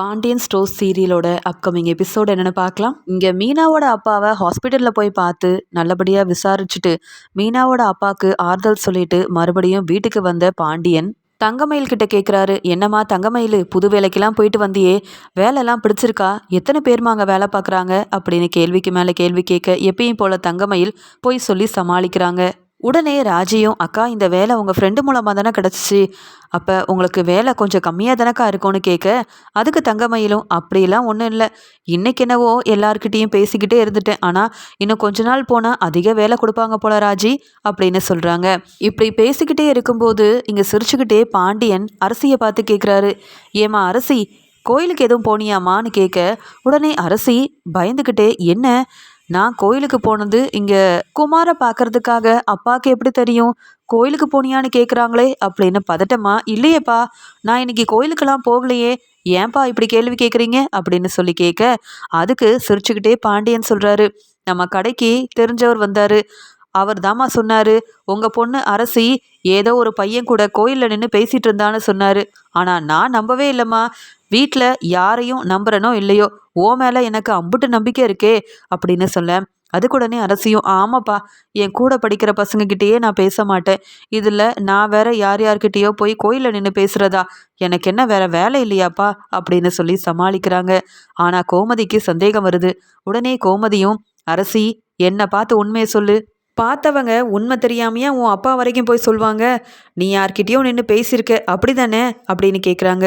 Pandian stores சீரியலோட upcoming episode என்னென்னு பார்க்கலாம். இங்கே மீனாவோட அப்பாவை ஹாஸ்பிட்டலில் போய் பார்த்து நல்லபடியாக விசாரிச்சுட்டு மீனாவோட அப்பாவுக்கு ஆறுதல் சொல்லிட்டு மறுபடியும் வீட்டுக்கு வந்த பாண்டியன் தங்கமயில் கிட்ட கேட்குறாரு என்னம்மா தங்கமயில் புது வேலைக்கெல்லாம் போயிட்டு வந்தியே வேலைலாம் பிடிச்சிருக்கா? எத்தனை பேர்மா அங்கே வேலை பார்க்குறாங்க அப்படின்னு கேள்விக்கு மேலே கேள்வி கேட்க எப்பயும் போல தங்கமயில் போய் சொல்லி சமாளிக்கிறாங்க. உடனே ராஜியும் அக்கா இந்த வேலை உங்கள் ஃப்ரெண்டு மூலமாக தானே கிடச்சிச்சு. அப்போ உங்களுக்கு வேலை கொஞ்சம் கம்மியாக தானக்கா இருக்கும்னு கேட்க அதுக்கு தங்கமயிலும் அப்படிலாம் ஒன்றும் இல்லை. இன்னைக்கு என்னவோ எல்லாருக்கிட்டேயும் பேசிக்கிட்டே இருந்துட்டேன். ஆனால் இன்னும் கொஞ்ச நாள் போனால் அதிக வேலை கொடுப்பாங்க போல ராஜி அப்படின்னு சொல்கிறாங்க இப்படி பேசிக்கிட்டே இருக்கும்போது இங்கே சிரிச்சுக்கிட்டே பாண்டியன் அரசியை பார்த்து கேட்குறாரு ஏமா அரசி கோயிலுக்கு எதுவும் போனியாமான்னு கேட்க உடனே அரசி பயந்துக்கிட்டே என்ன? நான் கோயிலுக்கு போனது இங்கே குமாரை பார்க்கறதுக்காக அப்பாவுக்கு எப்படி தெரியும்? கோயிலுக்கு போனியான்னு கேட்குறாங்களே அப்படின்னு பதட்டமா இல்லையேப்பா நான் இன்னைக்கு கோயிலுக்கெல்லாம் போகலையே. ஏன்பா இப்படி கேள்வி கேட்குறீங்க அப்படின்னு சொல்லி கேட்க அதுக்கு சிரிச்சுக்கிட்டே பாண்டியன் சொல்கிறாரு நம்ம கடைக்கு தெரிஞ்சவர் வந்தார். அவர் தாம்மா சொன்னார் உங்கள் பொண்ணு அரசி ஏதோ ஒரு பையன் கூட கோயிலில் நின்று பேசிகிட்டு இருந்தான்னு சொன்னார். ஆனால் நான் நம்பவே இல்லைம்மா. வீட்டில் யாரையும் நம்புறனோ இல்லையோ ஓ மேலே எனக்கு அம்புட்டு நம்பிக்கை இருக்கே அப்படின்னு சொல்ல அதுக்குடனே அரசியும் ஆமாப்பா என் கூட படிக்கிற பசங்கக்கிட்டேயே நான் பேச மாட்டேன். இதில் நான் வேற யார் யார்கிட்டயோ போய் கோயிலில் நின்று பேசுகிறதா எனக்கு என்ன வேற வேலை இல்லையாப்பா? அப்படின்னு சொல்லி சமாளிக்கிறாங்க. ஆனால் கோமதிக்கு சந்தேகம் வருது. உடனே கோமதியும் அரசி என்னை பார்த்து உண்மையை சொல்லு. பார்த்தவங்க உண்மை தெரியாமையா உன் அப்பா வரைக்கும் போய் சொல்லுவாங்க நீ யார்கிட்டயோ நின்று பேசியிருக்க அப்படி தானே? அப்படின்னு கேட்குறாங்க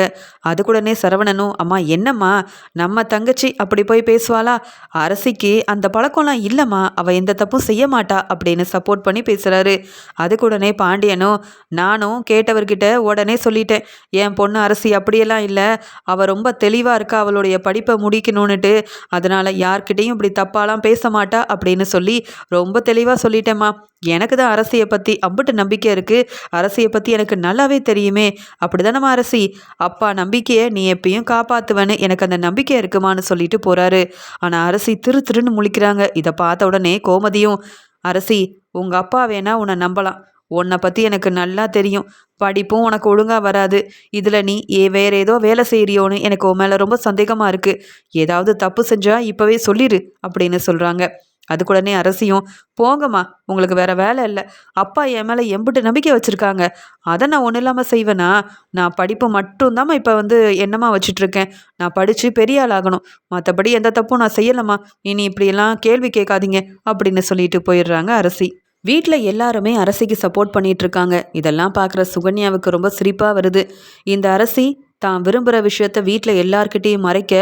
அதுக்குடனே சரவணனும் அம்மா என்னம்மா? நம்ம தங்கச்சி அப்படி போய் பேசுவாளா? அரசிக்கு அந்த பழக்கம்லாம் இல்லைம்மா அவள் எந்த தப்பும் செய்ய மாட்டா அப்படின்னு சப்போர்ட் பண்ணி பேசுகிறாரு அதுக்குடனே பாண்டியனும் நானும் கேட்டவர்கிட்ட உடனே சொல்லிட்டேன் என் பொண்ணு அரசி அப்படியெல்லாம் இல்லை அவள் ரொம்ப தெளிவாக இருக்கா அவளுடைய படிப்பை முடிக்கணும்னுட்டு அதனால் யார்கிட்டேயும் இப்படி தப்பாலாம் பேச மாட்டா அப்படின்னு சொல்லி ரொம்ப தெளிவாக சொல்லி சொல்லிட்டேம்மா. எனக்கு தான் அரசியை பற்றி அம்பிட்டு நம்பிக்கை இருக்குது அரசியை பற்றி எனக்கு நல்லாவே தெரியுமே. அப்படிதானம்மா அரசி அப்பா நம்பிக்கையை நீ எப்பயும் காப்பாற்றுவேன்னு எனக்கு அந்த நம்பிக்கை இருக்குமான்னு சொல்லிட்டு போகிறாரு ஆனால் அரசி திரு திருன்னு முழிக்கிறாங்க. இதை பார்த்த உடனே கோமதியும் அரசி உங்கள் அப்பா வேணா உன்னை நம்பலாம். உன்னை பற்றி எனக்கு நல்லா தெரியும். படிப்பும் உனக்கு ஒழுங்காக வராது. இதில் நீ ஏ வேற ஏதோ வேலை செய்கிறியோன்னு எனக்கு உன் மேலே ரொம்ப சந்தேகமாக இருக்குது ஏதாவது தப்பு செஞ்சால் இப்போவே சொல்லிடு அப்படின்னு சொல்கிறாங்க அதுக்குடனே அரசியும் போங்கம்மா உங்களுக்கு வேற வேலை இல்லை. அப்பா என் மேலே எம்பிட்டு நம்பிக்கை வச்சுருக்காங்க. அதை நான் ஒன்றும் இல்லாமல் செய்வேனா? நான் படிப்பு மட்டும்தாம்மா இப்போ வந்து என்னம்மா வச்சுட்ருக்கேன். நான் படித்து பெரிய ஆள் ஆகணும். மற்றபடி எந்த தப்பும் நான் செய்யலம்மா. இனி இப்படியெல்லாம் கேள்வி கேட்காதீங்க அப்படின்னு சொல்லிட்டு போயிடுறாங்க அரசி. வீட்டில் எல்லாருமே அரசிக்கு சப்போர்ட் பண்ணிகிட்ருக்காங்க இருக்காங்க இதெல்லாம் பார்க்குற சுகன்யாவுக்கு ரொம்ப சிரிப்பாக வருது. இந்த அரசி தான் விரும்புகிற விஷயத்த வீட்டில் எல்லார்கிட்டேயும் மறைக்க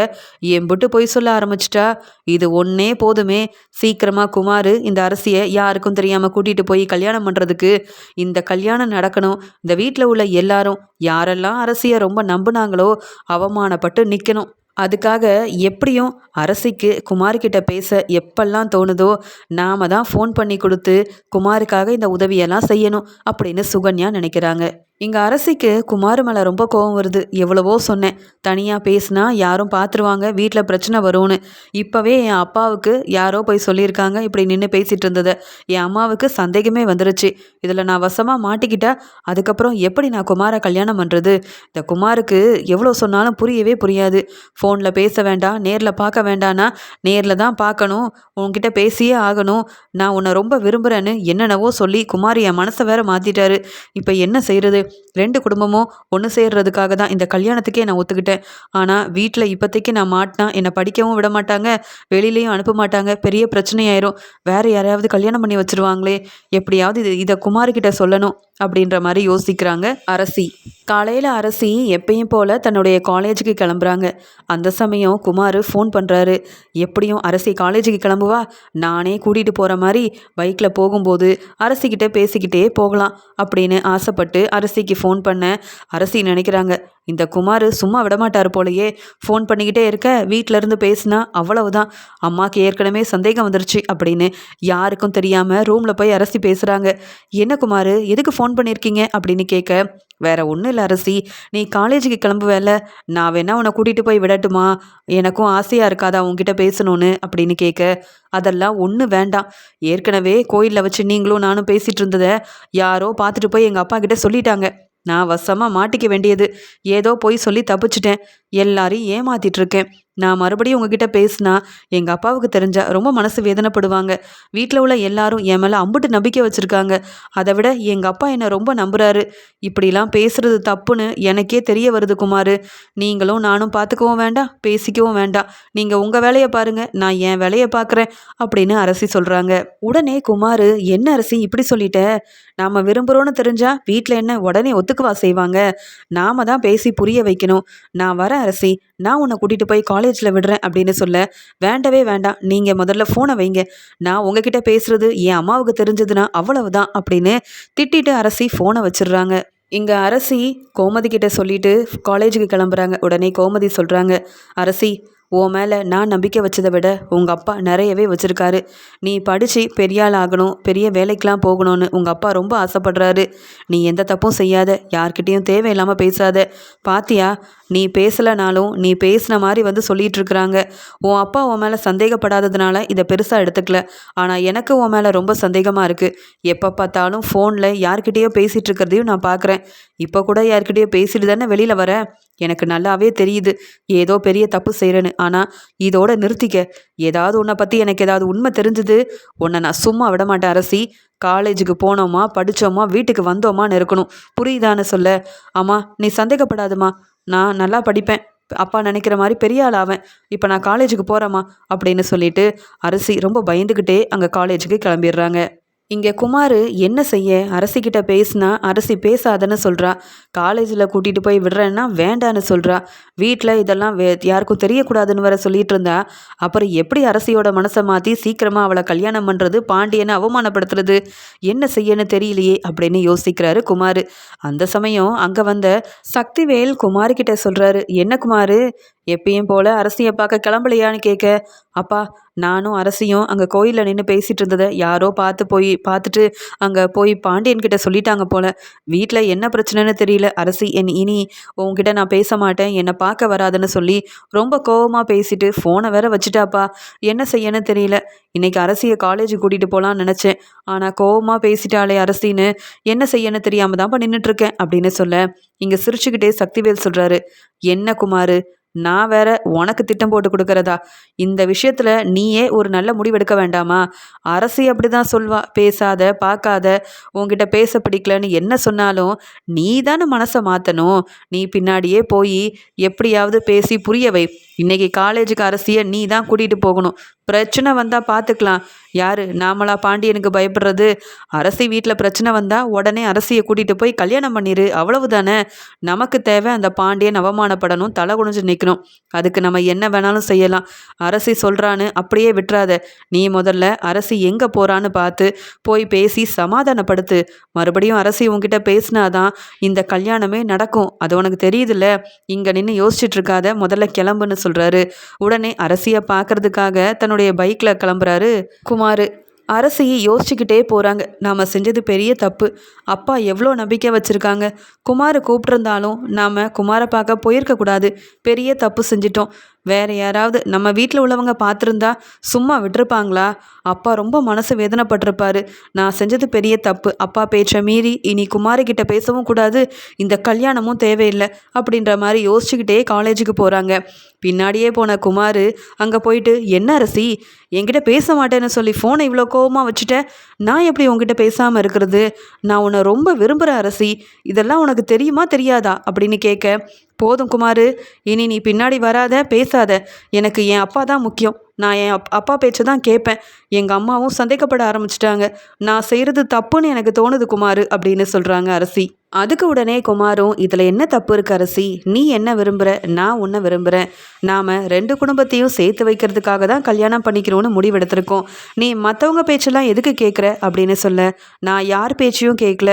எம்புட்டு பொய் சொல்ல ஆரம்பிச்சிட்டா? இது ஒன்றே போதுமே. சீக்கிரமாக குமார் இந்த அரசியை யாருக்கும் தெரியாமல் கூட்டிகிட்டு போய் கல்யாணம் பண்ணுறதுக்கு இந்த கல்யாணம் நடக்கணும். இந்த வீட்டில் உள்ள எல்லாரும் யாரெல்லாம் அரசியை ரொம்ப நம்புனாங்களோ அவமானப்பட்டு நிற்கணும் அதுக்காக எப்படியும் அரசிக்கு குமார்கிட்ட பேச எப்பெல்லாம் தோணுதோ நாம தான் ஃபோன் பண்ணி கொடுத்து குமாருக்காக இந்த உதவியெல்லாம் செய்யணும் அப்படின்னு சுகன்யா நினைக்கிறாங்க. இங்கே அரசிக்கு குமார் மேலே ரொம்ப கோவம் வருது. எவ்வளவோ சொன்னேன். தனியாக பேசினா யாரும் பார்த்துருவாங்க வீட்டில் பிரச்சனை வரும்னு. இப்போவே என் அப்பாவுக்கு யாரோ போய் சொல்லியிருக்காங்க இப்படி நின்று பேசிகிட்டு இருந்தது. என் அம்மாவுக்கு சந்தேகமே வந்துருச்சு. இதில் நான் வசமாக மாட்டிக்கிட்டா அதுக்கப்புறம் எப்படி நான் குமாரை கல்யாணம் பண்ணுறது இந்த குமாருக்கு எவ்வளோ சொன்னாலும் புரியவே புரியாது. ஃபோனில் பேச வேண்டாம் நேரில் பார்க்க வேண்டான்னா நேரில் தான் பார்க்கணும். உன்கிட்ட பேசியே ஆகணும். நான் உன்னை ரொம்ப விரும்புகிறேன்னு என்னென்னவோ சொல்லி குமார் என் மனசை வேற மாற்றிட்டாரு இப்போ என்ன செய்கிறது ரெண்டு குடும்பமும் ஒன்று சேர்றதுக்காக தான் இந்த கல்யாணத்துக்கே நான் ஒத்துக்கிட்டேன். ஆனால் வீட்டில் இப்போதைக்கு நான் மாட்டினா என்னை படிக்கவும் விட மாட்டாங்க வெளியிலையும் அனுப்ப மாட்டாங்க பெரிய பிரச்சனையாயிரும். வேறு யாரையாவது கல்யாணம் பண்ணி வச்சுருவாங்களே எப்படியாவது இது இதை குமாரிக்கிட்ட சொல்லணும். அப்படின்ற மாதிரி யோசிக்கிறாங்க அரசி. காலையில் அரசி எப்பயும் போல் தன்னுடைய காலேஜுக்கு கிளம்புறாங்க. அந்த சமயம் குமார் ஃபோன் பண்ணுறாரு எப்படியும் அரசி காலேஜுக்கு கிளம்புவா? நானே கூட்டிகிட்டு போகிற மாதிரி பைக்கில் போகும்போது அரசிக்கிட்ட பேசிக்கிட்டே போகலாம் அப்படின்னு ஆசைப்பட்டு அரசிக்கு ஃபோன் பண்ண அரசி நினைக்கிறாங்க. இந்த குமார் சும்மா விடமாட்டார் போலையே. ஃபோன் பண்ணிக்கிட்டே இருக்க வீட்டிலேருந்து பேசினா அவ்வளவுதான். அம்மாவுக்கு ஏற்கனவே சந்தேகம் வந்துருச்சு அப்படின்னு யாருக்கும் தெரியாமல் ரூமில் போய் அரசி பேசுகிறாங்க என்ன குமார் எதுக்கு ஃபோன் பண்ணியிருக்கீங்க அப்படின்னு கேட்க வேற ஒன்றும் இல்லை அரசி நீ காலேஜுக்கு கிளம்புவேல நான் வேணா உன்னை கூட்டிகிட்டு போய் விடட்டுமா? எனக்கும் ஆசையாக இருக்காதா உங்ககிட்ட பேசணும்னு? அப்படின்னு கேட்க அதெல்லாம் ஒன்றும் வேண்டாம். ஏற்கனவே கோயிலில் வச்சு நீங்களும் நானும் பேசிகிட்டு இருந்ததை யாரோ பார்த்துட்டு போய் எங்கள் அப்பா கிட்ட சொல்லிட்டாங்க. நான் வசமாக மாட்டிக்க வேண்டியது. ஏதோ போய் சொல்லி தப்பிச்சிட்டேன். எல்லாரையும் ஏமாத்திட்டு இருக்கேன். நான் மறுபடியும் உங்ககிட்ட பேசினா எங்கள் அப்பாவுக்கு தெரிஞ்சா ரொம்ப மனசு வேதனைப்படுவாங்க. வீட்டில் உள்ள எல்லாரும் என் மேலே அம்புட்டு நம்பிக்கை வச்சுருக்காங்க. அதை விட எங்கள் அப்பா என்னை ரொம்ப நம்புறாரு. இப்படிலாம் பேசுறது தப்புன்னு எனக்கே தெரிய வருது குமார். நீங்களும் நானும் பார்த்துக்கவும் வேண்டாம் பேசிக்கவும் வேண்டாம். நீங்கள் உங்கள் வேலையை பாருங்கள் நான் என் வேலையை பார்க்குறேன் அப்படின்னு அரசி சொல்கிறாங்க உடனே குமார் என்ன அரசி இப்படி சொல்லிட்ட? நாம் விரும்புகிறோன்னு தெரிஞ்சா வீட்டில் என்ன உடனே ஒத்துக்குவா செய்வாங்க? நாம தான் பேசி புரிய வைக்கணும். நான் வரேன் அரசி. நான் உன்னை கூட்டிகிட்டு போய் காலேஜில் விடுறேன் அப்படின்னு சொல்ல வேண்டவே வேண்டாம். நீங்கள் முதல்ல ஃபோனை வைங்க. நான் உங்ககிட்ட பேசுகிறது என் அம்மாவுக்கு தெரிஞ்சதுன்னா அவ்வளவுதான் அப்படின்னு திட்டிட்டு அரசி ஃபோனை வச்சிடுறாங்க. இங்கே அரசி கோமதி கிட்ட சொல்லிட்டு காலேஜுக்கு கிளம்புறாங்க. உடனே கோமதி சொல்கிறாங்க அரசி உன் மேலே நான் நம்பிக்கை வச்சதை விட உங்கள் அப்பா நிறையவே வச்சுருக்காரு. நீ படித்து பெரிய ஆள் ஆகணும் பெரிய வேலைக்கெலாம் போகணும்னு உங்கள் அப்பா ரொம்ப ஆசைப்படுறாரு. நீ எந்த தப்பும் செய்யாத யார்கிட்டேயும் தேவையில்லாமல் பேசாத. பாத்தியா? நீ பேசலைனாலும் நீ பேசின மாதிரி வந்து சொல்லிகிட்டு இருக்கிறாங்க. உன் அப்பா உன் மேலே சந்தேகப்படாததுனால இதை பெருசாக எடுத்துக்கல. ஆனால் எனக்கு உன் மேலே ரொம்ப சந்தேகமாக இருக்குது எப்போ பார்த்தாலும் ஃபோனில் யார்கிட்டேயோ பேசிகிட்டு இருக்கிறதையும் நான் பார்க்குறேன் இப்போ கூட யார்கிட்டயோ பேசிட்டு தானே வெளியில் வர? எனக்கு நல்லாவே தெரியுது. ஏதோ பெரிய தப்பு செய்கிறேன்னு ஆனால் இதோட நிறுத்திக்க. ஏதாவது உன்னை பற்றி எனக்கு ஏதாவது உண்மை தெரிஞ்சுது? உன்னை நான் சும்மா விட மாட்டேன் அரசி. காலேஜுக்கு போனோமா படித்தோமா வீட்டுக்கு வந்தோமான்னு இருக்கணும். புரியுதான்னு சொல்ல. ஆமாம் நீ சந்தேகப்படாதுமா நான் நல்லா படிப்பேன். அப்பா நினைக்கிற மாதிரி பெரிய ஆள் ஆவேன். இப்போ நான் காலேஜுக்கு போகிறேம்மா அப்படின்னு சொல்லிட்டு அரசி ரொம்ப பயந்துக்கிட்டே அங்கே காலேஜுக்கு கிளம்பிடுறாங்க. இங்கே குமார் என்ன செய்ய? அரசிக்கிட்ட பேசினா அரசி பேசாதன்னு சொல்கிறா காலேஜில் கூட்டிகிட்டு போய் விடுறேன்னா வேண்டான்னு சொல்கிறா வீட்டில் இதெல்லாம் வே யாருக்கும் தெரியக்கூடாதுன்னு வர சொல்லிட்டு இருந்தா. அப்புறம் எப்படி அரசியோட மனசை மாற்றி சீக்கிரமாக அவளை கல்யாணம் பண்ணுறது பாண்டியனை அவமானப்படுத்துறது என்ன செய்யன்னு தெரியலையே அப்படின்னு யோசிக்கிறாரு குமார். அந்த சமயம் அங்கே வந்த சக்திவேல் குமார்கிட்ட சொல்கிறாரு என்ன குமார்? எப்பயும் போல அரசியை பார்க்க கிளம்பலையான்னு கேட்க அப்பா நானும் அரசியும் அங்கே கோயிலில் நின்று பேசிகிட்டு இருந்ததை யாரோ பார்த்து போய் பார்த்துட்டு அங்கே போய் பாண்டியன்கிட்ட சொல்லிட்டாங்க போல. வீட்டில் என்ன பிரச்சனைன்னு தெரியல. அரசி என் இனி உங்ககிட்ட நான் பேச மாட்டேன். என்னை பார்க்க வராதுன்னு சொல்லி ரொம்ப கோவமாக பேசிட்டு ஃபோனை வேற வச்சுட்டாப்பா. என்ன செய்யன்னு தெரியல. இன்னைக்கு அரசியை காலேஜ் கூட்டிகிட்டு போகலான்னு நினச்சேன். ஆனால் கோவமாக பேசிட்டாளே அரசின்னு என்ன செய்யன்னு தெரியாமல் தான்ப்பா நின்றுட்டுருக்கேன் அப்படின்னு சொல்ல இங்கே சிரிச்சுக்கிட்டே சக்திவேல் சொல்கிறாரு என்ன குமார் நான் வேற உனக்கு திட்டம் போட்டு கொடுக்கறதா? இந்த விஷயத்துல நீயே ஒரு நல்ல முடிவெடுக்க வேண்டாமா? அரசி அப்படிதான் சொல்வா. பேசாத பார்க்காத உங்ககிட்ட பேச பிடிக்கலன்னு என்ன சொன்னாலும் நீ தானே மனசை மாற்றணும் நீ பின்னாடியே போய் எப்படியாவது பேசி புரிய வை. இன்னைக்கு காலேஜுக்கு அரசியை நீ தான் கூட்டிகிட்டு போகணும். பிரச்சனை வந்தால் பார்த்துக்கலாம் யார்? நாமளா பாண்டியனுக்கு பயப்படுறது? அரசி வீட்டில் பிரச்சனை வந்தால் உடனே அரசியை கூட்டிகிட்டு போய் கல்யாணம் பண்ணிடு அவ்வளவு தானே நமக்கு தேவை அந்த பாண்டியன் அவமானப்படணும் தலை குனிஞ்சு நிற்கணும் அதுக்கு நம்ம என்ன வேணாலும் செய்யலாம். அரசி சொல்கிறான்னு அப்படியே விட்டுறாத. நீ முதல்ல அரசி எங்கே போகிறான்னு பார்த்து போய் பேசி சமாதானப்படுத்து. மறுபடியும் அரசி உங்ககிட்ட பேசினாதான் இந்த கல்யாணமே நடக்கும். அது உனக்கு தெரியுதுல்ல? இங்கே நின்று யோசிச்சுட்டு இருக்காத. முதல்ல கிளம்புன்னு சொல்கிறாரு உடனே அரசியை பார்க்கறதுக்காக தன்னுடைய பைக்கில் கிளம்புறாரு குமார். அரசியை யோசிச்சுக்கிட்டே போகிறாங்க நாம் செஞ்சது பெரிய தப்பு. அப்பா எவ்வளோ நம்பிக்கை வச்சுருக்காங்க. குமாரை கூப்பிட்ருந்தாலும் நாம் குமாரை பார்க்க போயிருக்கக்கூடாது பெரிய தப்பு செஞ்சிட்டோம். வேறு யாராவது நம்ம வீட்டில் உள்ளவங்க பார்த்துருந்தா சும்மா விட்டுருப்பாங்களா? அப்பா ரொம்ப மனசு வேதனைப்பட்டிருப்பாரு. நான் செஞ்சது பெரிய தப்பு. அப்பா பேச்சை மீறி இனி குமாரிக்கிட்ட பேசவும் கூடாது. இந்த கல்யாணமும் தேவையில்லை. அப்படின்ற மாதிரி யோசிச்சுக்கிட்டே காலேஜுக்கு போகிறாங்க பின்னாடியே போன குமார் அங்கே போயிட்டு என்ன அரசி என்கிட்ட பேச மாட்டேன்னு சொல்லி ஃபோனை இவ்வளோ கோபமாக வச்சுட்டேன் நான் எப்படி உங்ககிட்ட பேசாமல் இருக்கிறது? நான் உன்னை ரொம்ப விரும்புகிற அரசி. இதெல்லாம் உனக்கு தெரியுமா தெரியாதா? அப்படின்னு கேட்க போதும் குமார் இனி நீ பின்னாடி வராத பேசாத. எனக்கு என் அப்பா தான் முக்கியம். நான் என் அப் அப்பா பேச்சை தான் கேட்பேன் எங்கள் அம்மாவும் சந்தேகப்பட ஆரம்பிச்சிட்டாங்க. நான் செய்கிறது தப்புன்னு எனக்கு தோணுது குமார் அப்படின்னு சொல்கிறாங்க அரசி. அதுக்கு உடனே குமாரும் இதில் என்ன தப்பு இருக்கு அரசி? நீ என்ன விரும்புகிற நான் உன்னை விரும்புகிறேன் நாம் ரெண்டு குடும்பத்தையும் சேர்த்து வைக்கிறதுக்காக தான் கல்யாணம் பண்ணிக்கிறோன்னு முடிவெடுத்திருக்கோம். நீ மற்றவங்க பேச்செல்லாம் எதுக்கு கேட்குற அப்படின்னு சொல்ல நான் யார் பேச்சையும் கேட்கல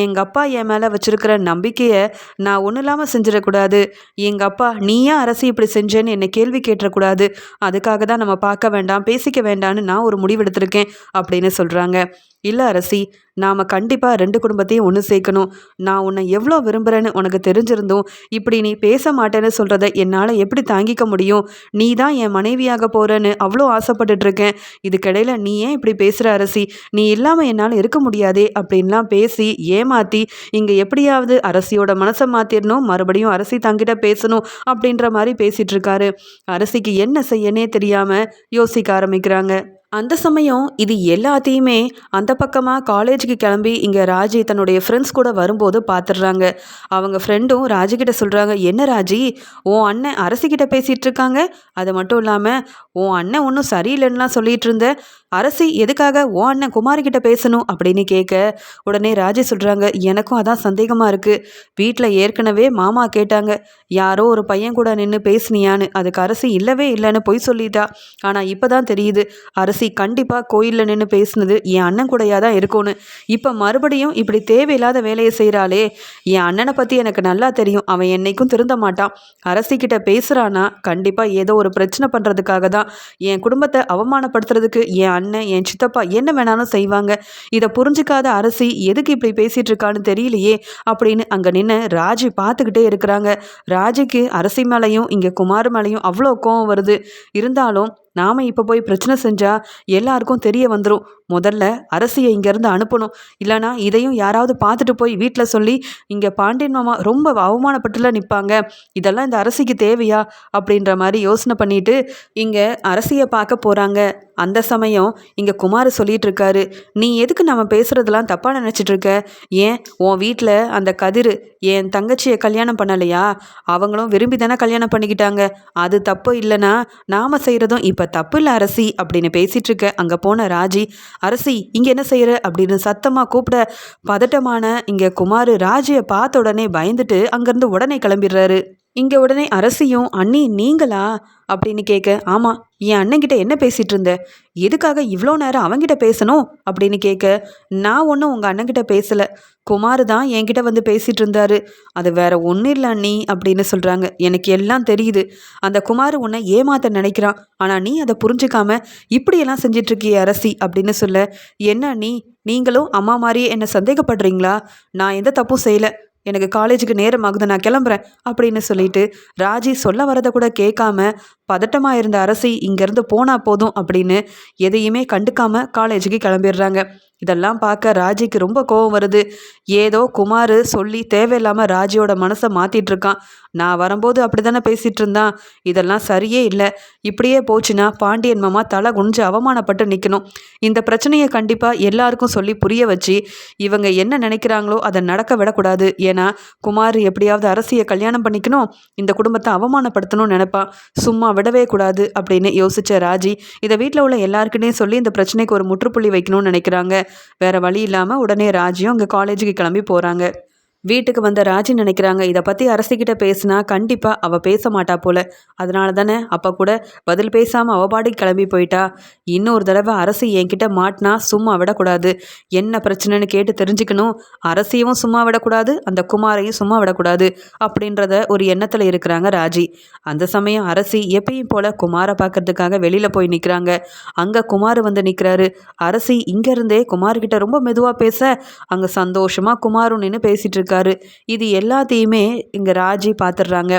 எங்கள் அப்பா என் மேலே வச்சுருக்கிற நம்பிக்கையை நான் ஒன்றும் இல்லாமல் செஞ்சிடக்கூடாது. எங்கள் அப்பா நீ ஏன் அரசி இப்படி செஞ்சேன்னு என்னை கேள்வி கேட்டக்கூடாது அதுக்காக தான் நம்ம பார்க்க வேண்டாம் பேசிக்க வேண்டாம்னு நான் ஒரு முடிவெடுத்திருக்கேன். அப்படின்னு சொல்கிறாங்க இல்லை அரசி நாம் கண்டிப்பாக ரெண்டு குடும்பத்தையும் ஒன்று சேர்க்கணும். நான் உன்னை எவ்வளோ விரும்புகிறேன்னு உனக்கு தெரிஞ்சிருந்தும் இப்படி நீ பேச மாட்டேன்னு சொல்கிறத என்னால் எப்படி தாங்கிக்க முடியும்? நீ தான் என் மனைவியாக போகிறேன்னு அவ்வளோ ஆசைப்பட்டுட்ருக்கேன். இதுக்கிடையில் நீ ஏன் இப்படி பேசுகிற அரசி? நீ இல்லாமல் என்னால் இருக்க முடியாதே அப்படின்லாம் பேசி ஏமாற்றி இங்கே எப்படியாவது அரசியோட மனசை மாற்றிடணும் மறுபடியும் அரசி தங்கிட்ட பேசணும் அப்படின்ற மாதிரி பேசிகிட்ருக்காரு அரசிக்கு என்ன செய்யனே தெரியாமல் யோசிக்க ஆரம்பிக்கிறாங்க. அந்த சமயம் இது எல்லாத்தையுமே அந்த பக்கமாக காலேஜுக்கு கிளம்பி இங்கே ராஜி தன்னுடைய ஃப்ரெண்ட்ஸ் கூட வரும்போது பார்த்துடுறாங்க அவங்க ஃப்ரெண்டும் ராஜிக்கிட்ட சொல்கிறாங்க என்ன ராஜி உன் அண்ணன் அரசிக்கிட்ட பேசிகிட்டு இருக்காங்க? அது மட்டும் இல்லாமல் உன் அண்ணன் ஒன்றும் சரியில்லைன்னா சொல்லிகிட்டு இருந்த. அரசி எதுக்காக ஓ அண்ணன் குமாரிக்கிட்ட பேசணும் அப்படின்னு கேட்க உடனே ராஜி சொல்கிறாங்க எனக்கும் அதான் சந்தேகமாக இருக்குது வீட்டில் ஏற்கனவே மாமா கேட்டாங்க யாரோ ஒரு பையன் கூட நின்று பேசுனியான்னு. அதுக்கு அரசி இல்லவே இல்லைன்னு பொய் சொல்லிட்டா. ஆனால் இப்போ தான் தெரியுது அரசி கண்டிப்பாக கோயிலில் நின்று பேசுனது என் அண்ணன் கூடையாக தான் இருக்கும்னு. இப்போ மறுபடியும் இப்படி தேவையில்லாத வேலையை செய்கிறாளே என் அண்ணனை பற்றி எனக்கு நல்லா தெரியும். அவன் என்னைக்கும் திருந்த மாட்டான். அரசிக்கிட்ட பேசுகிறானா கண்டிப்பாக ஏதோ ஒரு பிரச்சனை பண்ணுறதுக்காக தான் என் குடும்பத்தை அவமானப்படுத்துறதுக்கு என் அண்ணன் என் சித்தப்பா என்ன வேணாலும் செய்வாங்க. இதை புரிஞ்சுக்காத அரசி எதுக்கு இப்படி பேசிகிட்டு இருக்கான்னு தெரியலையே அப்படின்னு அங்கே நின்று ராஜி பார்த்துக்கிட்டே இருக்கிறாங்க. ராஜிக்கு அரசி மேலேயும் இங்கே குமார் மேலேயும் அவ்வளோ கோவம் வருது. இருந்தாலும் நாம் இப்போ போய் பிரச்சனை செஞ்சால் எல்லாருக்கும் தெரிய வந்துடும் முதல்ல அரசியை இங்கேருந்து அனுப்பணும். இல்லைனா இதையும் யாராவது பார்த்துட்டு போய் வீட்டில் சொல்லி இங்கே பாண்டியன் மாமா ரொம்ப அவமானப்பட்டுல நிற்பாங்க இதெல்லாம் இந்த அரசிக்கு தேவையா? அப்படின்ற மாதிரி யோசனை பண்ணிட்டு இங்கே அரசியை பார்க்க போகிறாங்க அந்த சமயம் இங்கே குமார் சொல்லிட்டு இருக்காரு நீ எதுக்கு நம்ம பேசுகிறதெல்லாம் தப்பாக நினச்சிட்டு இருக்க ஏன்? உன் வீட்டில் அந்த கதிர் என் தங்கச்சியை கல்யாணம் பண்ணலையா? அவங்களும் விரும்பி தானே கல்யாணம் பண்ணிக்கிட்டாங்க. அது தப்பு இல்லைன்னா நாம் செய்கிறதும் இப்போ தப்பு இல்லை அரசி அப்படின்னு பேசிகிட்டு இருக்க அங்கே போன ராஜி அரசி இங்கே என்ன செய்கிற அப்படின்னு சத்தமாக கூப்பிட பதட்டமான இங்கே குமார் ராஜியை பார்த்த உடனே பயந்துட்டு அங்கேருந்து உடனே கிளம்பிடுறாரு. இங்கே உடனே அரசியும் அண்ணி நீங்களா? அப்படின்னு கேட்க ஆமாம் என் அண்ணன்கிட்ட என்ன பேசிகிட்டு இருந்த? எதுக்காக இவ்வளோ நேரம் அவங்கிட்ட பேசணும்? அப்படின்னு கேட்க நான் ஒன்றும் உங்கள் அண்ணன்கிட்ட பேசலை. குமார் தான் என்கிட்ட வந்து பேசிகிட்டு இருந்தாரு. அது வேற ஒன்றும் இல்லை அண்ணி அப்படின்னு சொல்கிறாங்க எனக்கு எல்லாம் தெரியுது. அந்த குமார் உன்னை ஏமாத்த நினைக்கிறான். ஆனால் நீ அதை புரிஞ்சுக்காம இப்படியெல்லாம் செஞ்சிட்ருக்கிய அரசி அப்படின்னு சொல்ல என்ன நீ நீங்களும் அம்மா மாதிரியே என்னை சந்தேகப்படுறீங்களா? நான் எந்த தப்பும் செய்யலை. எனக்கு காலேஜுக்கு நேரம் ஆகுது நான் கிளம்புறேன் அப்படின்னு சொல்லிட்டு ராஜி சொல்ல வரதை கூட கேட்காம பதட்டமாக இருந்த அரசி இங்கேருந்து போனால் போதும் அப்படின்னு எதையுமே கண்டுக்காம காலேஜுக்கு கிளம்பிடுறாங்க. இதெல்லாம் பார்க்க ராஜிக்கு ரொம்ப கோவம் வருது. ஏதோ குமார் சொல்லி தேவையில்லாமல் ராஜியோட மனசை மாற்றிட்டு இருக்கான். நான் வரும்போது அப்படி தானே பேசிகிட்டு இருந்தான். இதெல்லாம் சரியே இல்லை. இப்படியே போச்சுன்னா பாண்டியன் மாமா தலை குனிஞ்சு அவமானப்பட்டு நிற்கணும் இந்த பிரச்சனையை கண்டிப்பாக எல்லாருக்கும் சொல்லி புரிய வச்சு இவங்க என்ன நினைக்கிறாங்களோ அதை நடக்க விடக்கூடாது. ஏன்னா குமார் எப்படியாவது அரசியை கல்யாணம் பண்ணிக்கணும். இந்த குடும்பத்தை அவமானப்படுத்தணும்னு நினைப்பான் சும்மா விடவே கூடாது அப்படின்னு யோசிச்ச ராஜி இதை வீட்டில் உள்ள எல்லாருக்கிட்டையும் சொல்லி இந்த பிரச்சனைக்கு ஒரு முற்றுப்புள்ளி வைக்கணும்னு நினைக்கிறாங்க. வேற வழி இல்லாமல் உடனே ராஜியும் அங்கே காலேஜுக்கு கிளம்பி போகிறாங்க வீட்டுக்கு வந்த ராஜி நினைக்கிறாங்க இதை பற்றி அரசிக்கிட்ட பேசினா கண்டிப்பாக அவள் பேச மாட்டா போல. அதனால தானே அப்போ கூட பதில் பேசாமல் அவள் பாடிக்கு கிளம்பி போயிட்டா. இன்னொரு தடவை அரசி என்கிட்ட மாட்டினா சும்மா விடக்கூடாது. என்ன பிரச்சனைன்னு கேட்டு தெரிஞ்சுக்கணும். அரசியவும் சும்மா விடக்கூடாது அந்த குமாரையும் சும்மா விடக்கூடாது அப்படின்றத ஒரு எண்ணத்தில் இருக்கிறாங்க ராஜி. அந்த சமயம் அரசி எப்பயும் போல் குமாரை பார்க்கறதுக்காக வெளியில் போய் நிற்கிறாங்க அங்கே குமார் வந்து நிற்கிறாரு அரசி இங்கேருந்தே குமார்கிட்ட ரொம்ப மெதுவாக பேச அங்கே சந்தோஷமாக குமாரும் நின்று பேசிகிட்டு இருக்காரு. இது எல்லாத்தையுமே இங்கே ராஜி பார்த்துடுறாங்க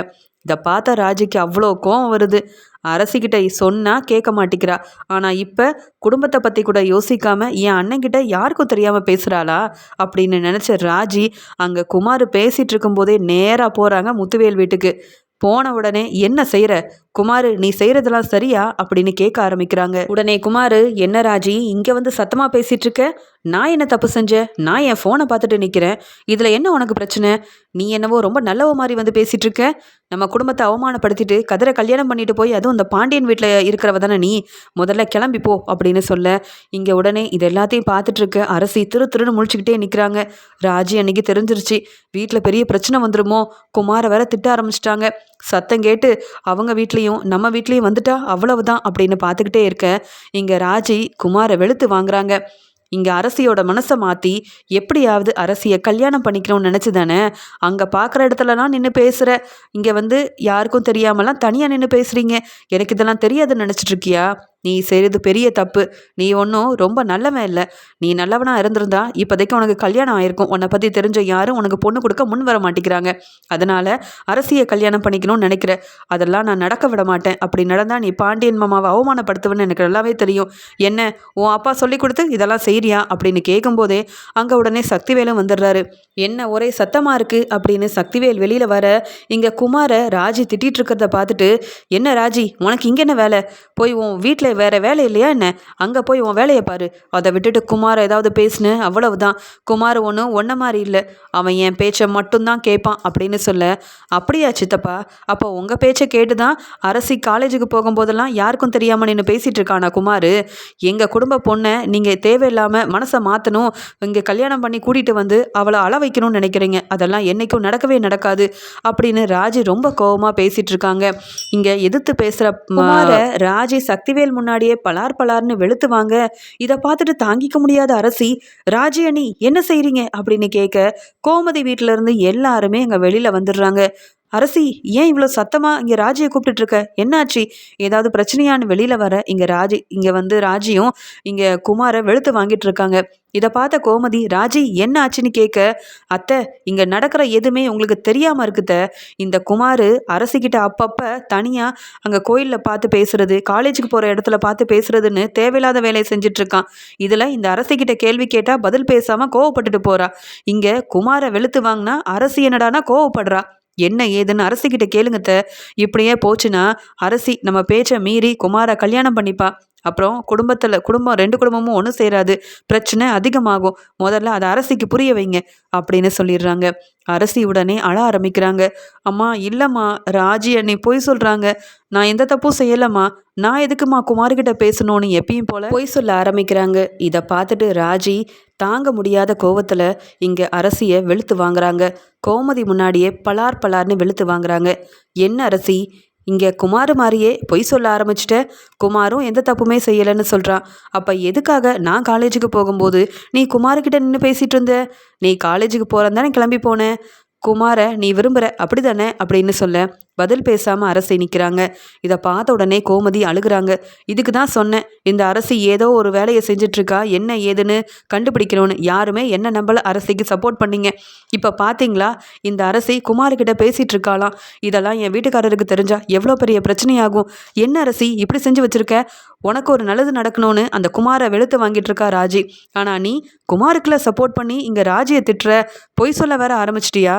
இதை பார்த்த ராஜிக்கு அவ்வளோ கோவம் வருது. அரசிக்கிட்ட சொன்னால் கேட்க மாட்டேங்கிறா ஆனால் இப்போ குடும்பத்தை பற்றி கூட யோசிக்காமல் என் அண்ணன்கிட்ட யாருக்கும் தெரியாமல் பேசுகிறாளா அப்படின்னு நினச்ச ராஜி அங்கே குமார் பேசிகிட்டு இருக்கும்போதே நேராக போகிறாங்க முத்துவேல் வீட்டுக்கு. போன உடனே என்ன செய்கிற குமார் நீ செய்கிறதெல்லாம் சரியா? அப்படின்னு கேட்க ஆரம்பிக்கிறாங்க. உடனே குமார் என்ன ராஜி இங்கே வந்து சத்தமாக பேசிட்டு இருக்க நான் என்ன தப்பு செஞ்சேன்? நான் என் ஃபோனை பார்த்துட்டு நிற்கிறேன் இதில் என்ன உனக்கு பிரச்சனை? நீ என்னவோ ரொம்ப நல்லவ மாதிரி வந்து பேசிகிட்டு இருக்க நம்ம குடும்பத்தை அவமானப்படுத்திட்டு கதிரை கல்யாணம் பண்ணிட்டு போய் அதுவும் அந்த பாண்டியன் வீட்டில் இருக்கிறவ தானே நீ? முதல்ல கிளம்பி போ அப்படின்னு சொல்ல இங்கே உடனே இது எல்லாத்தையும் பார்த்துட்டு இருக்க அரசி திரு திருன்னு முழிச்சுக்கிட்டே நிற்கிறாங்க ராஜி அன்னைக்கு தெரிஞ்சிருச்சு வீட்டில் பெரிய பிரச்சனை வந்துருமோ? குமாரை வேற திட்ட ஆரம்பிச்சிட்டாங்க. சத்தம் கேட்டு அவங்க வீட்லேயும் நம்ம வீட்லேயும் வந்துட்டா அவ்வளவுதான் அப்படின்னு பார்த்துக்கிட்டே இருக்க இங்கே ராஜி குமாரை வெளுத்து வாங்குறாங்க. இங்கே அரசியோட மனசை மாற்றி எப்படியாவது அரசியை கல்யாணம் பண்ணிக்கணும்னு நினச்சி தானே? அங்கே பார்க்குற இடத்துலலாம் நின்று பேசுகிற இங்கே வந்து யாருக்கும் தெரியாமலாம் தனியாக நின்று பேசுகிறீங்க எனக்கு இதெல்லாம் தெரியாதுன்னு நினச்சிட்ருக்கியா நீ செய்கிறது பெரிய தப்பு. நீ ஒன்றும் ரொம்ப நல்லவன் இல்லை. நீ நல்லவனாக இருந்திருந்தா இப்போதைக்கு உனக்கு கல்யாணம் ஆயிருக்கும். உன்னை பற்றி தெரிஞ்ச யாரும் உனக்கு பொண்ணு கொடுக்க முன் வர மாட்டேங்கிறாங்க. அதனால் அரசியை கல்யாணம் பண்ணிக்கணும்னு நினைக்கிற. அதெல்லாம் நான் நடக்க விட மாட்டேன். அப்படி நடந்தால் நீ பாண்டியன் மாமாவை அவமானப்படுத்துவேன்னு எனக்கு நல்லாவே தெரியும். என்ன உன் அப்பா சொல்லி கொடுத்து இதெல்லாம் செய்கிறியா அப்படின்னு கேட்கும்போதே அங்கே உடனே சக்திவேலும் வந்துடுறாரு. என்ன ஒரே சத்தமாக இருக்குது அப்படின்னு சக்திவேல் வெளியில் வர இங்கே குமாரை ராஜி திட்டிகிட்டு இருக்கிறத பார்த்துட்டு என்ன ராஜி உனக்கு இங்கே என்ன வேலை? போய் உன் வீட்டில் வேற வேலை இல்லையா என்ன? அங்கே போய் உன் வேலையை பாரு. அதை விட்டுட்டு குமார் ஏதாவது பேசுன அவ்வளவுதான். குமார் ஒன்றும் ஒன்றை மாதிரி இல்லை. அவன் என் பேச்சை மட்டும்தான் கேட்பான் அப்படின்னு சொல்ல. அப்படியா சித்தப்பா? அப்போ உங்கள் பேச்சை கேட்டு தான் அரசி காலேஜுக்கு போகும்போதெல்லாம் யாருக்கும் தெரியாமல் நின்று பேசிகிட்டு இருக்கானா குமார்? எங்கள் குடும்ப பொண்ணை நீங்கள் தேவையில்லாமல் மனசை மாற்றணும் இங்கே கல்யாணம் பண்ணி கூட்டிகிட்டு வந்து அவளை அள வைக்கணும்னு நினைக்கிறீங்க. அதெல்லாம் என்றைக்கும் நடக்கவே நடக்காது அப்படின்னு ராஜி ரொம்ப கோபமாக பேசிகிட்டு இருக்காங்க. இங்கே எதிர்த்து பேசுகிற ராஜி சக்திவேல் முன்னாடியே பலார் பலார்னு வெளுத்துவாங்க இதை பார்த்துட்டு தாங்கிக்க முடியாத அரசி ராஜி அணி என்ன செய்றீங்க? அப்படின்னு கேட்க கோமதி வீட்டில இருந்து எல்லாருமே அங்கே வெளியில் வந்துடுறாங்க. அரசி ஏன் இவ்வளோ சத்தமாக இங்கே ராஜியை கூப்பிட்டுட்டு இருக்க என்னாச்சு? ஏதாவது பிரச்சனையான்னு வெளியில் வர இங்கே ராஜி இங்கே வந்து ராஜியும் இங்கே குமாரை வெளுத்து வாங்கிட்டு இருக்காங்க இதை பார்த்த கோமதி ராஜி என்ன ஆச்சுன்னு கேட்க அத்தை இங்கே நடக்கிற எதுவுமே உங்களுக்கு தெரியாமல் இருக்குத்த இந்த குமார் அரசிக்கிட்ட அப்பப்போ தனியாக அங்கே கோயிலில் பார்த்து பேசுறது காலேஜுக்கு போகிற இடத்துல பார்த்து பேசுறதுன்னு தேவையில்லாத வேலையை செஞ்சிட்ருக்கான். இதில் இந்த அரசிக்கிட்ட கேள்வி கேட்டால் பதில் பேசாமல் கோவப்பட்டுட்டு போகிறா இங்கே குமாரை வெளுத்து வாங்கினா அரசி என்னடானா கோவப்படுறா. என்ன ஏதுன்னு அரசிக்கிட்ட கேளுங்கத்த இப்படியே போச்சுன்னா அரசி நம்ம பேச்சை மீறி குமாரை கல்யாணம் பண்ணிப்பா. அப்புறம் குடும்பத்தில் குடும்பம் ரெண்டு குடும்பமும் ஒன்றும் சேராது. பிரச்சனை அதிகமாகும். முதல்ல அதை அரசிக்கு புரிய வைங்க அப்படின்னு சொல்லிடுறாங்க. அரசி உடனே அழ ஆரம்பிக்கிறாங்க. அம்மா இல்லைம்மா ராஜி அண்ணி பொய் சொல்கிறாங்க நான் எந்த தப்பும் செய்யலம்மா. நான் எதுக்குமா குமார்கிட்ட பேசணும்னு எப்பயும் போல பொய் சொல்ல ஆரம்பிக்கிறாங்க. இதை பார்த்துட்டு ராஜி தாங்க முடியாத கோவத்தில் இங்கே அரசியை வெளுத்து வாங்குறாங்க. கோமதி முன்னாடியே பலார் பலார்னு வெளுத்து வாங்குறாங்க. என்ன அரசி? இங்கே குமார் மாதிரியே பொய் சொல்ல ஆரம்பிச்சிட்ட குமாரும் எந்த தப்புமே செய்யலைன்னு சொல்கிறான் அப்போ எதுக்காக நான் காலேஜுக்கு போகும்போது நீ குமார்கிட்ட நின்று பேசிகிட்டு இருந்த? நீ காலேஜுக்கு போகிறந்தானே கிளம்பி போனேன் குமாரை நீ விரும்புகிற அப்படி தானே அப்படின்னு சொல்ல பதில் பேசாமல் அரசி நிற்கிறாங்க இதை பார்த்த உடனே கோமதி அழுகிறாங்க. இதுக்கு தான் சொன்னேன். இந்த அரசி ஏதோ ஒரு வேலையை செஞ்சிட்ருக்கா? என்ன ஏதுன்னு கண்டுபிடிக்கணும்னு. யாருமே என்ன நம்பல அரசிக்கு சப்போர்ட் பண்ணீங்க. இப்போ பார்த்தீங்களா இந்த அரசி குமார்கிட்ட பேசிகிட்டு இருக்காளாம் இதெல்லாம் என் வீட்டுக்காரருக்கு தெரிஞ்சா எவ்வளோ பெரிய பிரச்சனையாகும். என்ன அரசி இப்படி செஞ்சு வச்சுருக்க? உனக்கு ஒரு நல்லது நடக்கணும்னு அந்த குமாரை வெளுத்து வாங்கிட்டு இருக்கா ராஜி. ஆனால் நீ குமாருக்குள்ள சப்போர்ட் பண்ணி இங்கே ராஜியை திட்டுற பொய் சொல்ல வேற ஆரம்பிச்சிட்டியா?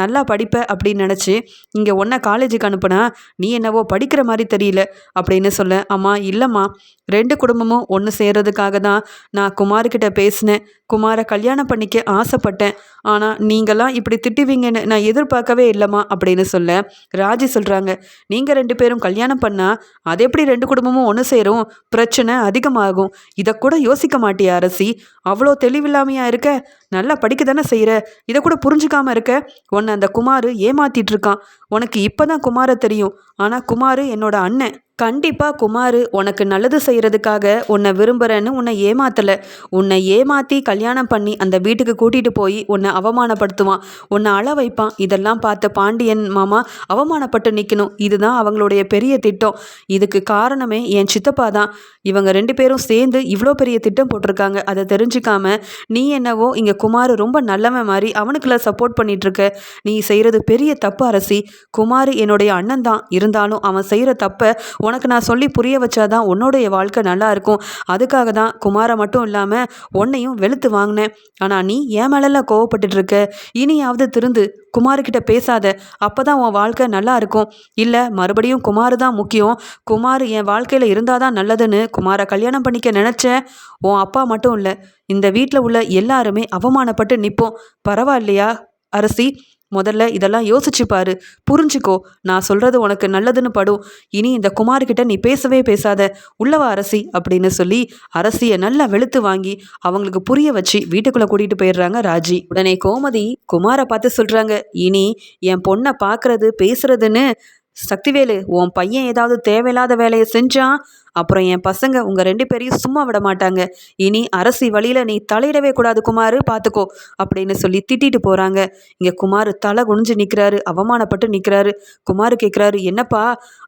நல்லா படிப்ப அப்படின்னு நினச்சி இங்கே ஒன்றை காலேஜுக்கு அனுப்புனா நீ என்னவோ படிக்கிற மாதிரி தெரியல அப்படின்னு சொல்ல அம்மா இல்லைம்மா ரெண்டு குடும்பமும் ஒன்று சேர்றதுக்காக தான் நான் குமார்கிட்ட பேசினேன். குமாரை கல்யாணம் பண்ணிக்க ஆசைப்பட்டேன். ஆனால் நீங்களாம் இப்படி திட்டுவீங்கன்னு நான் எதிர்பார்க்கவே இல்லைம்மா அப்படின்னு சொல்ல ராஜி சொல்கிறாங்க நீங்கள் ரெண்டு பேரும் கல்யாணம் பண்ணால் அது எப்படி ரெண்டு குடும்பமும் ஒன்று சேரும்? பிரச்சனை அதிகமாகும். இதை கூட யோசிக்க மாட்டியா அரசி? அவ்வளோ தெளிவில்லாமையா இருக்க? நல்லா படிக்க தானே செய்கிற இதை கூட புரிஞ்சுக்காம இருக்க? உன்னை அந்த குமார் ஏமாத்திட்டு இருக்கான். உனக்கு இப்போ தான் குமாரை தெரியும். ஆனால் குமார் என்னோட அண்ணன். கண்டிப்பாக குமார் உனக்கு நல்லது செய்கிறதுக்காக உன்னை விரும்புகிறேன்னு உன்னை ஏமாத்தலை. உன்னை ஏமாற்றி கல்யாணம் பண்ணி அந்த வீட்டுக்கு கூட்டிகிட்டு போய் உன்னை அவமானப்படுத்துவான். உன்னை அள வைப்பான். இதெல்லாம் பார்த்த பாண்டியன் மாமா அவமானப்பட்டு நிற்கணும் இதுதான் அவங்களுடைய பெரிய திட்டம். இதுக்கு காரணமே என் சித்தப்பா தான். இவங்க ரெண்டு பேரும் சேர்ந்து இவ்வளோ பெரிய திட்டம் போட்டிருக்காங்க. அதை தெரிஞ்சுக்காம நீ என்னவோ இங்கே குமார் ரொம்ப நல்லவன் மாதிரி அவனுக்குள்ள சப்போர்ட் பண்ணிகிட்ருக்க நீ செய்கிறது பெரிய தப்பு அரசி. குமார் என்னுடைய அண்ணன் தான். இருந்தாலும் அவன் செய்கிற தப்பை உனக்கு நான் சொல்லி புரிய வச்சாதான் உன்னோடைய வாழ்க்கை நல்லா இருக்கும். அதுக்காக தான் குமாரை மட்டும் இல்லாமல் உன்னையும் வெளுத்து வாங்கினேன். ஆனால் நீ ஏன் மேலெல்லாம் கோவப்பட்டுட்டு இருக்க இனியாவது திருந்து குமார்கிட்ட பேசாத. அப்போ தான் உன் வாழ்க்கை நல்லா இருக்கும். இல்லை மறுபடியும் குமார் தான் முக்கியம். குமார் என் வாழ்க்கையில் இருந்தால் தான் நல்லதுன்னு குமாரை கல்யாணம் பண்ணிக்க நினச்சேன். உன் அப்பா மட்டும் இல்லை இந்த வீட்டில் உள்ள எல்லாருமே அவமானப்பட்டு நிற்போம் பரவாயில்லையா அரசி? முதல்ல இதெல்லாம் யோசிச்சு பாரு. புரிஞ்சுக்கோ. நான் சொல்றது உனக்கு நல்லதுன்னு படும். இனி இந்த குமார்கிட்ட நீ பேசவே பேசாத. உள்ளவா அரசி? அப்படின்னு சொல்லி அரசியை நல்லா வெளுத்து வாங்கி அவங்களுக்கு புரிய வச்சு வீட்டுக்குள்ள கூட்டிட்டு போயிடுறாங்க ராஜி. உடனே கோமதி குமாரை பார்த்து சொல்றாங்க இனி என் பொண்ணை பார்க்கறது பேசுறதுன்னு சக்திவேலு உன் பையன் ஏதாவது தேவையில்லாத வேலையை செஞ்சான்? அப்புறம் என் பசங்க உங்கள் ரெண்டு பேரையும் சும்மா விட மாட்டாங்க. இனி அரசி வழியில் நீ தலையிடவே கூடாது குமார் பார்த்துக்கோ அப்படின்னு சொல்லி திட்டிட்டு போகிறாங்க இங்கே குமார் தலை குனிஞ்சு நிற்கிறாரு அவமானப்பட்டு நிற்கிறாரு குமார் கேட்குறாரு என்னப்பா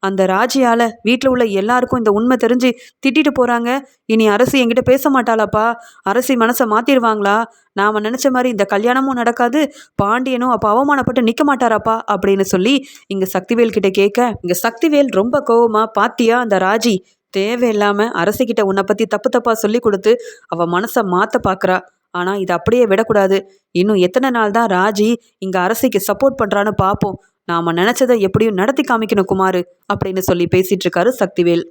அந்த ராஜியால் வீட்டில் உள்ள எல்லாருக்கும் இந்த உண்மை தெரிஞ்சு திட்டிட்டு போகிறாங்க இனி அரசி என்கிட்ட பேச மாட்டாளாப்பா. அரசி மனசை மாற்றிடுவாங்களா நாம் நினச்ச மாதிரி இந்த கல்யாணமும் நடக்காது. பாண்டியனும் அப்போ அவமானப்பட்டு நிற்க மாட்டாராப்பா அப்படின்னு சொல்லி இங்கே சக்திவேல் கிட்ட கேட்க இங்கே சக்திவேல் ரொம்ப கோவமாக பாத்தியா அந்த ராஜி? தேவையில்லாமல் அரசிக்கிட்ட உன்னை பற்றி தப்பு தப்பாக சொல்லி கொடுத்து அவள் மனசை மாற்ற பார்க்குறா ஆனால் இதை அப்படியே விடக்கூடாது. இன்னும் எத்தனை நாள் தான் ராஜி இங்கே அரசிக்கு சப்போர்ட் பண்ணுறான்னு பார்ப்போம் நாம் நினச்சதை எப்படியும் நடத்தி காமிக்கணும் குமார் அப்படின்னு சொல்லி பேசிகிட்டு இருக்காரு சக்திவேல்.